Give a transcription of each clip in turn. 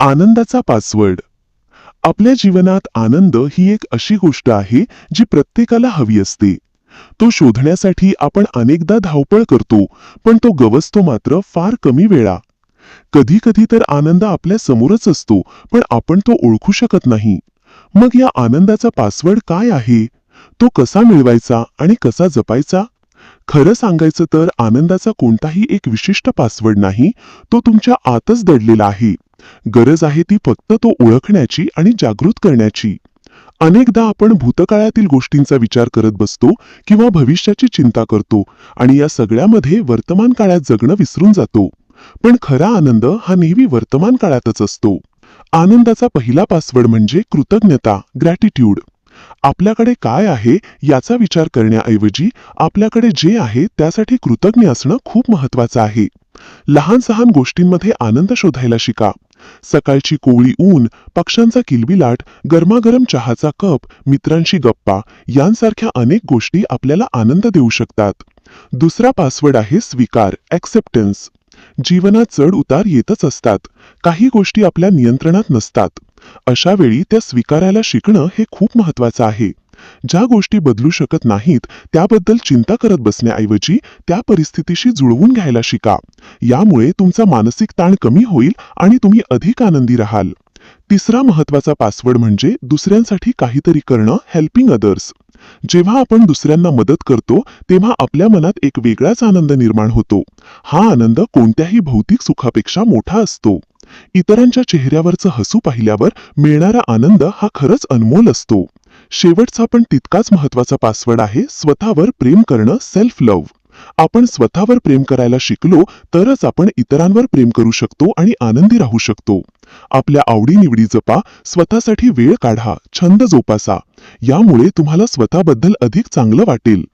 आनंदाचा पासवर्ड आपल्या जीवनात आनंद ही एक अशी गोष्ट आहे जी प्रत्येकाला हवी असते. तो शोधण्यासाठी आपण अनेकदा धावपळ करतो पण तो गवसतो मात्र फार कमी वेळा. कधी कधी तर आनंद आपल्या समोरच असतो पण आपण तो ओळखू शकत नाही. मग या आनंदाचा पासवर्ड काय आहे? तो कसा मिळवायचा आणि कसा जपायचा? खरं सांगायचं तर आनंदाचा कोणताही एक विशिष्ट पासवर्ड नाही तो तुमच्या आतच दडलेला आहे. गरज आहे ती फक्त तो ओळखण्याची आणि जागृत करण्याची. अनेकदा आपण भूतकाळातील गोष्टींचा विचार करत बसतो किंवा भविष्याची चिंता करतो आणि या सगळ्यामध्ये वर्तमान काळात जगणं विसरून जातो. पण खरा आनंद हा नेहमी वर्तमान काळातच असतो. आनंदाचा पहिला पासवर्ड म्हणजे कृतज्ञता ग्रॅटिट्यूड. आपल्याकडे काय आहे याचा विचार करण्याऐवजी आपल्याकडे जे आहे त्यासाठी कृतज्ञ असणं खूप महत्वाचं आहे. लहान सहान गोष्टींमध्ये आनंद शोधायला शिका. सकाळची कोवळी ऊन पक्ष्यांचा किलबिलाट गरमागरम चहाचा कप मित्रांशी गप्पा यांसारख्या अनेक गोष्टी आपल्याला आनंद देऊ शकतात. दुसरा पासवर्ड आहे स्वीकार ॲक्सेप्टन्स जीवनात चढ उतार येतच असतात. काही गोष्टी आपल्या नियंत्रणात नसतात. अशा वेळी त्या स्वीकारायला शिकणं हे खूप महत्वाचं आहे. ज्या गोष्टी बदलू शकत नाहीत त्याबद्दल चिंता करत बसण्याऐवजी त्या परिस्थितीशी जुळवून घ्यायला शिका. यामुळे तुमचा मानसिक ताण कमी होईल आणि तुम्ही अधिक आनंदी राहाल. तिसरा महत्त्वाचा पासवर्ड म्हणजे दुसऱ्यांसाठी काहीतरी करणं हेल्पिंग अदर्स जेव्हा आपण दुसऱ्यांना मदत करतो तेव्हा आपल्या मनात एक वेगळाच आनंद निर्माण होतो. हा आनंद कोणत्याही भौतिक सुखापेक्षा मोठा असतो. इतरांच्या चेहऱ्यावरचं हसू पाहिल्यावर मिळणारा आनंद हा खरंच अनमोल असतो. शेवटचा पण तितकाच महत्त्वाचा पासवर्ड आहे स्वतःवर प्रेम करणं सेल्फ लव्ह आपण स्वतःवर प्रेम करायला शिकलो तरच आपण इतरांवर प्रेम करू शकतो आणि आनंदी राहू शकतो. आपल्या आवडीनिवडी जपा स्वतःसाठी वेळ काढा छंद जोपासा. यामुळे तुम्हाला स्वतःबद्दल अधिक चांगलं वाटेल.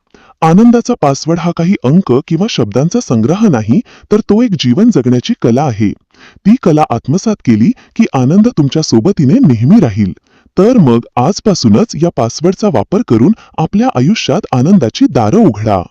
आनंदाचा पासवर्ड हा काही अंक किंवा शब्दांचा संग्रह नाही तर तो एक जीवन जगण्याची कला आहे. ती कला आत्मसात केली की आनंद तुमच्या सोबतीने नेहमी राहील. तर मग आजपासूनच या पासवर्डचा वापर करून आपल्या आयुष्यात आनंदाची दारं उघडा.